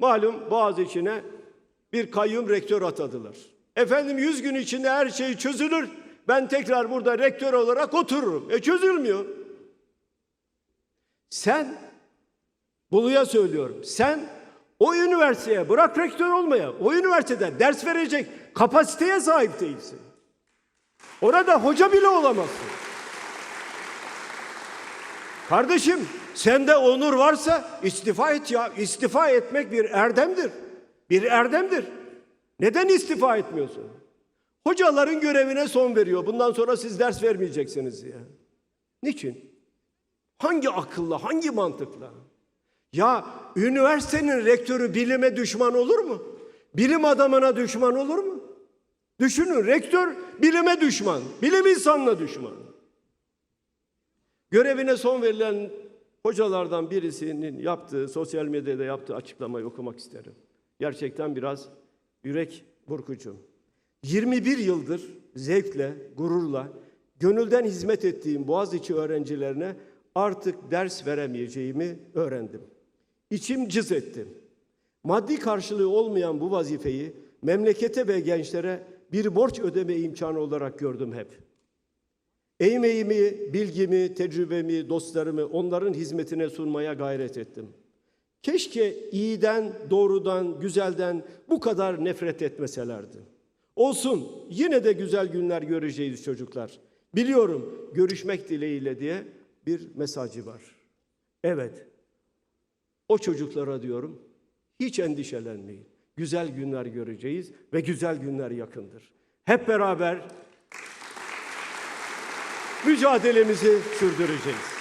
Malum Boğaziçi'ne bir kayyum rektör atadılar. Efendim 100 gün içinde her şey çözülür. Ben tekrar burada rektör olarak otururum. E çözülmüyor. Sen, Bolu'ya söylüyorum, sen o üniversiteye bırak rektör olmaya, o üniversitede ders verecek kapasiteye sahip değilsin. Orada hoca bile olamazsın. Kardeşim sende onur varsa istifa et ya. İstifa etmek bir erdemdir. Bir erdemdir. Neden istifa etmiyorsun? Hocaların görevine son veriyor. Bundan sonra siz ders vermeyeceksiniz diye. Niçin? Hangi akılla, hangi mantıkla? Ya üniversitenin rektörü bilime düşman olur mu? Bilim adamına düşman olur mu? Düşünün rektör bilime düşman, bilim insanına düşman. Görevine son verilen hocalardan birisinin yaptığı, sosyal medyada yaptığı açıklamayı okumak isterim. Gerçekten biraz yürek burkucu. 21 yıldır zevkle, gururla, gönülden hizmet ettiğim Boğaziçi öğrencilerine artık ders veremeyeceğimi öğrendim. İçim cız etti. Maddi karşılığı olmayan bu vazifeyi memlekete ve gençlere bir borç ödeme imkanı olarak gördüm hep. Emeğimi, bilgimi, tecrübemi, dostlarımı onların hizmetine sunmaya gayret ettim. Keşke iyiden, doğrudan, güzelden bu kadar nefret etmeselerdi. Olsun, yine de güzel günler göreceğiz çocuklar. Biliyorum, görüşmek dileğiyle diye bir mesajı var. Evet, o çocuklara diyorum, hiç endişelenmeyin. Güzel günler göreceğiz ve güzel günler yakındır. Hep beraber mücadelemizi sürdüreceğiz.